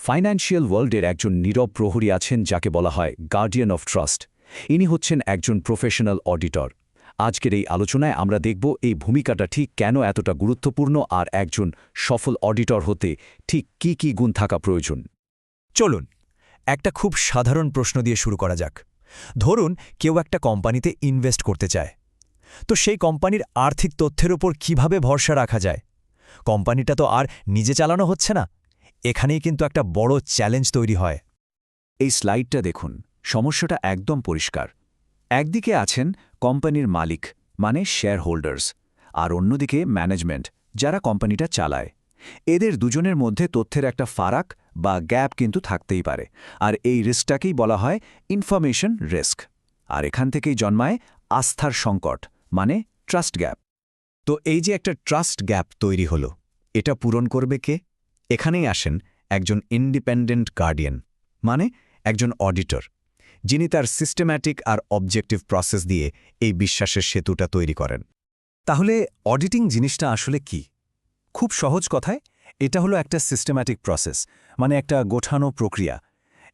Financial ওয়ার্ল্ডের একজন নীরব প্রহরী আছেন যাকে বলা হয় গার্ডিয়ান অফ ট্রাস্ট ইনি হচ্ছেন একজন প্রফেশনাল অডিটর আজকের এই আলোচনায় আমরা দেখব এই ভূমিকাটা ঠিক কেন এতটা গুরুত্বপূর্ণ আর একজন সফল অডিটর হতে ঠিক কি কি গুণ থাকা প্রয়োজন। চলুন, একটা খুব সাধারণ প্রশ্ন দিয়ে শুরু করা যাক। ধরুন, কেউ একটা কোম্পানিতে ইনভেস্ট করতে চায়। তো সেই কোম্পানির আর্থিক তথ্যের ওপর কীভাবে ভরসা রাখা যায়? কোম্পানিটা তো আর নিজে চালানো হচ্ছে না। এখানেই কিন্তু একটা বড় চ্যালেঞ্জ তৈরি হয়। এই স্লাইডটা দেখুন, সমস্যাটা একদম পরিষ্কার। একদিকে আছেন কোম্পানির মালিক মানে শেয়ার হোল্ডার্স আর অন্যদিকে ম্যানেজমেন্ট যারা কোম্পানিটা চালায়। এদের দুজনের মধ্যে তথ্যের একটা ফারাক বা গ্যাপ কিন্তু থাকতেই পারে, আর এই রিস্কটাকেই বলা হয় ইনফরমেশন রিস্ক আর এখান থেকেই জন্মায় আস্থার সংকট মানে ট্রাস্ট গ্যাপ তো এই যে একটা ট্রাস্ট গ্যাপ তৈরি হলো, এটা পূরণ করবে কে? এখানেই আসেন একজন ইন্ডিপেন্ডেন্ট গার্ডিয়ান মানে একজন অডিটর, যিনি তার সিস্টেম্যাটিক আর অবজেক্টিভ প্রসেস দিয়ে এই বিশ্বাসের সেতুটা তৈরি করেন। তাহলে অডিটিং জিনিসটা আসলে কি? খুব সহজ কথায়, এটা হলো একটা সিস্টেম্যাটিক প্রসেস মানে একটা গোঠানো প্রক্রিয়া।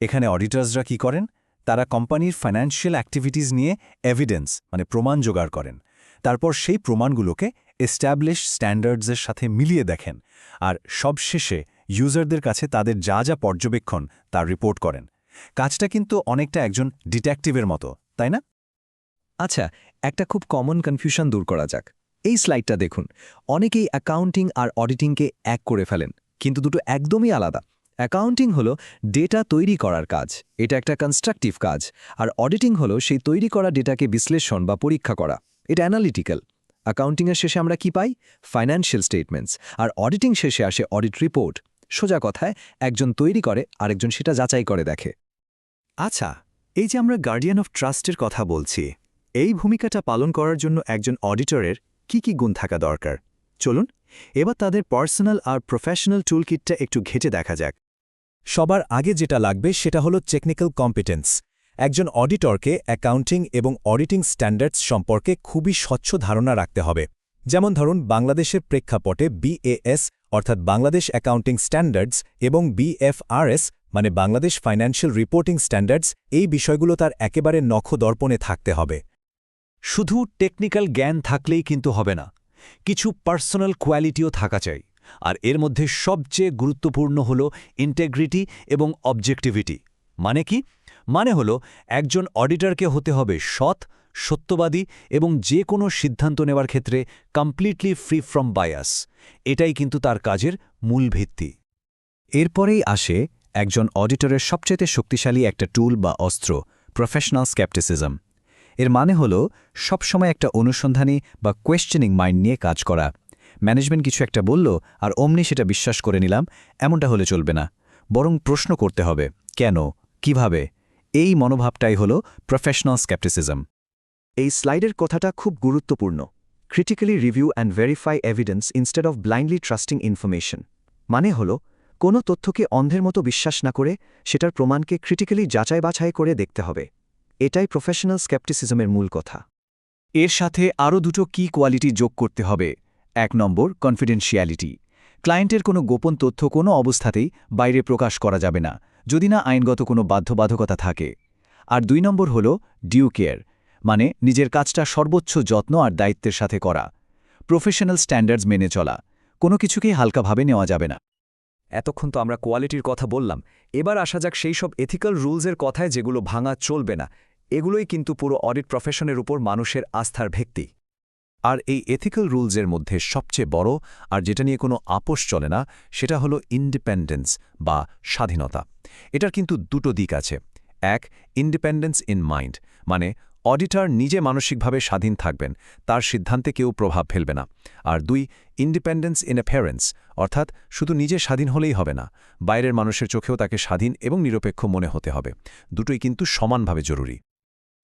এখানে অডিটার্সরা কি করেন? তারা কোম্পানির ফাইন্যান্সিয়াল অ্যাক্টিভিটিস নিয়ে এভিডেন্স মানে প্রমাণ জোগাড় করেন। তারপর সেই প্রমাণগুলোকে এস্টাবলিশ স্ট্যান্ডার্ডসের সাথে মিলিয়ে দেখেন আর সবশেষে ইউজারদের কাছে তাদের যা যা পর্যবেক্ষণ তার রিপোর্ট করেন। কাজটা কিন্তু অনেকটা একজন ডিটেকটিভের মতো, তাই না? আচ্ছা একটা খুব কমন কনফিউশন দূর করা যাক। এই স্লাইডটা দেখুন। অনেকেই অ্যাকাউন্টিং আর অডিটিংকে এক করে ফেলেন, কিন্তু দুটো একদমই আলাদা। অ্যাকাউন্টিং হলো ডেটা তৈরি করার কাজ, এটা একটা কনস্ট্রাকটিভ কাজ, আর অডিটিং হলো সেই তৈরি করা ডেটাকে বিশ্লেষণ বা পরীক্ষা করা। এটা অ্যানালিটিক্যাল। অ্যাকাউন্টিংয়ের শেষে আমরা কি পাই? ফাইন্যান্সিয়াল স্টেটমেন্টস আর অডিটিং শেষে আসে অডিট রিপোর্ট সোজা কথায়, একজন তৈরি করে, আরেকজন সেটা যাচাই করে দেখে। আচ্ছা এই যে আমরা গার্ডিয়ান অফ ট্রাস্টের কথা বলছি, এই ভূমিকাটা পালন করার জন্য একজন অডিটরের কি কি গুণ থাকা দরকার? চলুন, এবার তাদের পার্সোনাল আর প্রফেশনাল টুলকিটটা একটু ঘেটে দেখা যাক। সবার আগে যেটা লাগবে সেটা হলো টেকনিক্যাল কম্পিটেন্স একজন অডিটরকে অ্যাকাউন্টিং এবং অডিটিং স্ট্যান্ডার্ডস সম্পর্কে খুবই স্বচ্ছ ধারণা রাখতে হবে। যেমন ধরুন, বাংলাদেশের প্রেক্ষাপটে বিএএস অর্থাৎ বাংলাদেশ অ্যাকাউন্টিং স্ট্যান্ডার্ডস, এবং বিএফআরএস মানে বাংলাদেশ ফাইন্যান্সিয়াল রিপোর্টিং স্ট্যান্ডার্ডস, এই বিষয়গুলো তার একেবারে নখদর্পণে থাকতে হবে। শুধু টেকনিক্যাল জ্ঞান থাকলেই কিন্তু হবে না, কিছু পার্সোনাল কোয়ালিটিও থাকা চাই, আর এর মধ্যে সবচেয়ে গুরুত্বপূর্ণ হল ইন্টেগ্রিটি এবং অবজেক্টিভিটি। মানে কি? মানে হল, একজন অডিটরকে হতে হবে সৎ, সত্যবাদী এবং যে কোনো সিদ্ধান্ত নেওয়ার ক্ষেত্রে কমপ্লিটলি ফ্রি ফ্রম বায়াস এটাই কিন্তু তার কাজের মূল ভিত্তি। এরপরেই আসে একজন অডিটরের সবচেয়ে শক্তিশালী একটা টুল বা অস্ত্র প্রফেশনাল স্ক্যাপটিসিজম এর মানে হল, সবসময় একটা অনুসন্ধানী বা কোয়েশ্চেনিং মাইন্ড নিয়ে কাজ করা। ম্যানেজমেন্ট কিছু একটা বলল আর অমনি সেটা বিশ্বাস করে নিলাম, এমনটা হলে চলবে না। বরং প্রশ্ন করতে হবে, কেন? কীভাবে? এই মনোভাবটাই হল প্রফেশনাল স্ক্যাপটিসিজম এই স্লাইডের কথাটা খুব গুরুত্বপূর্ণ। Critically review and verify evidence instead of blindly trusting information মানে হল, কোনো তথ্যকে অন্ধের মতো বিশ্বাস না করে সেটার প্রমাণকে ক্রিটিক্যালি যাচাই বাছাই করে দেখতে হবে। এটাই প্রফেশনাল স্ক্যাপটিসিজমের মূল কথা। এর সাথে আরও দুটো কি কোয়ালিটি যোগ করতে হবে। এক নম্বর কনফিডেন্সিয়ালিটি ক্লায়েন্টের কোনো গোপন তথ্য কোনো অবস্থাতেই বাইরে প্রকাশ করা যাবে না, যদি না আইনগত কোনো বাধ্যবাধকতা থাকে। আর দুই নম্বর হল ডিউ কেয়ার মানে নিজের কাজটা সর্বোচ্চ যত্ন আর দায়িত্বের সাথে করা। প্রফেশনাল স্ট্যান্ডার্ডস মেনে চলা, কোনো কিছুকেই হালকাভাবে নেওয়া যাবে না। এতক্ষণ তো আমরা কোয়ালিটির কথা বললাম, এবার আসা যাক সেই সব এথিক্যাল রুলসের কথায় যেগুলো ভাঙা চলবে না, এগুলোই কিন্তু পুরো অডিট প্রফেশনের উপর মানুষের আস্থার ভিত্তি। আর এই এথিক্যাল রুলসের মধ্যে সবচেয়ে বড় আর যেটা নিয়ে কোনো আপোষ চলে না, সেটা হলো ইন্ডিপেন্ডেন্স বা স্বাধীনতা। এটার কিন্তু দুটো দিক আছে। এক ইন্ডিপেন্ডেন্স ইন মাইন্ড মানে অডিটর নিজে মানসিকভাবে স্বাধীন থাকবেন, তার সিদ্ধান্তে কেউ প্রভাব ফেলবে না। আর দুই ইন্ডিপেন্ডেন্স ইন অ্যাফেয়ারেন্স অর্থাৎ শুধু নিজে স্বাধীন হলেই হবে না, বাইরের মানুষের চোখেও তাকে স্বাধীন এবং নিরপেক্ষ মনে হতে হবে। দুটোই কিন্তু সমানভাবে জরুরি।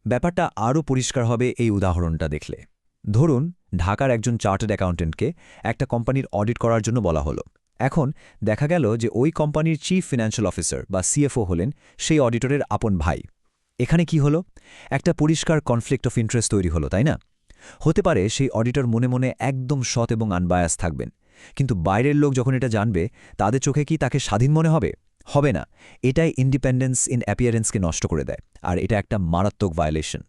ব্যাপারটা আরও পরিষ্কার হবে এই উদাহরণটা দেখলে। ধরুন, ঢাকার একজন চার্টার্ড অ্যাকাউন্টেন্টকে একটা কোম্পানির অডিট করার জন্য বলা হলো। এখন দেখা গেল যে ওই কোম্পানির চিফ ফিনান্সিয়াল অফিসার বা সিএফও হলেন সেই অডিটরের আপন ভাই। এখানে কি হলো? একটা পরিষ্কার কনফ্লিক্ট অফ ইন্টারেস্ট তৈরি হলো, তাই না? হতে পারে সেই অডিটর মনে মনে একদম সৎ এবং আনবায়াস থাকবেন, কিন্তু বাইরের লোক যখন এটা জানবে, তাদের চোখে কি তাকে স্বাধীন মনে হবে? হবে না। এটাই ইন্ডিপেন্ডেন্স ইন অ্যাপিয়ারেন্সকে নষ্ট করে দেয়, আর এটা একটা মারাত্মক ভায়োলেশন।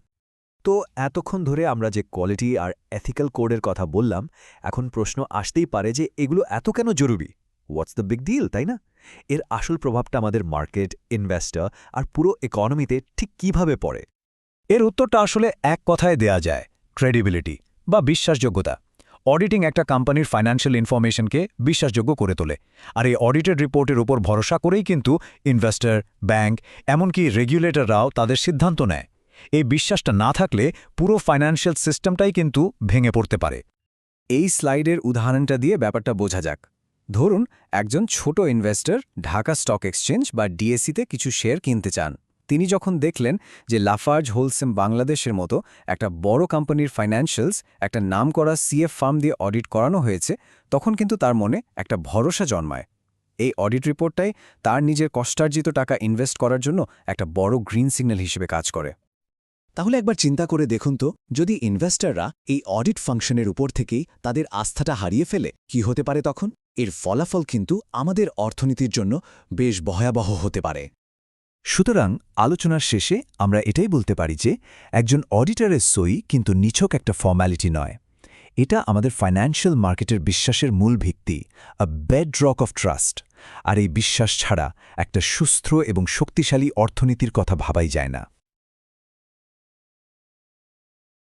তো এতক্ষণ ধরে আমরা যে কোয়ালিটি আর এথিক্যাল কোডের কথা বললাম, এখন প্রশ্ন আসতেই পারে যে এগুলো এত কেন জরুরি? হোয়াটস দ্য বিগ ডিল তাই না? এর আসল প্রভাবটা আমাদের মার্কেট ইনভেস্টর আর পুরো ইকোনমিতে ঠিক কীভাবে পড়ে? এর উত্তরটা আসলে এক কথায় দেয়া যায় ক্রেডিবিলিটি বা বিশ্বাসযোগ্যতা। অডিটিং একটা কোম্পানির ফাইন্যান্সিয়াল ইনফরমেশনকে বিশ্বাসযোগ্য করে তোলে। আর এই অডিটেড রিপোর্টের উপর ভরসা করেই কিন্তু ইনভেস্টর ব্যাংক এমনকি রেগুলেটররাও তাদের সিদ্ধান্ত নেয়। এই বিশ্বাসটা না থাকলে পুরো ফাইন্যান্সিয়াল সিস্টেমটাই কিন্তু ভেঙে পড়তে পারে। এই স্লাইডের উদাহরণটা দিয়ে ব্যাপারটা বোঝা যাক। ধরুন, একজন ছোট ইনভেস্টর ঢাকা স্টক এক্সচেঞ্জ বা ডিএসিতে কিছু শেয়ার কিনতে চান। তিনি যখন দেখলেন যে লাফার্জ হোলসেম বাংলাদেশের মতো একটা বড় কোম্পানির ফাইন্যান্সিয়ালস একটা নামকরা সিএফ ফার্ম দিয়ে অডিট করানো হয়েছে, তখন কিন্তু তার মনে একটা ভরসা জন্মায়। এই অডিট রিপোর্টটাই তার নিজের কষ্টার্জিত টাকা ইনভেস্ট করার জন্য একটা বড় গ্রিন সিগন্যাল হিসেবে কাজ করে। তাহলে একবার চিন্তা করে দেখুন তো, যদি ইনভেস্টররা এই অডিট ফাংশনের উপর থেকেই তাদের আস্থাটা হারিয়ে ফেলে, কি হতে পারে তখন? এর ফলাফল কিন্তু আমাদের অর্থনীতির জন্য বেশ ভয়াবহ হতে পারে। সুতরাং আলোচনার শেষে আমরা এটাই বলতে পারি যে, একজন অডিটরের সই কিন্তু নিছক একটা ফর্ম্যালিটি নয়। এটা আমাদের ফাইন্যান্সিয়াল মার্কেটের বিশ্বাসের মূল ভিত্তি a bedrock of trust আর এই বিশ্বাস ছাড়া একটা সুস্থ এবং শক্তিশালী অর্থনীতির কথা ভাবাই যায় না।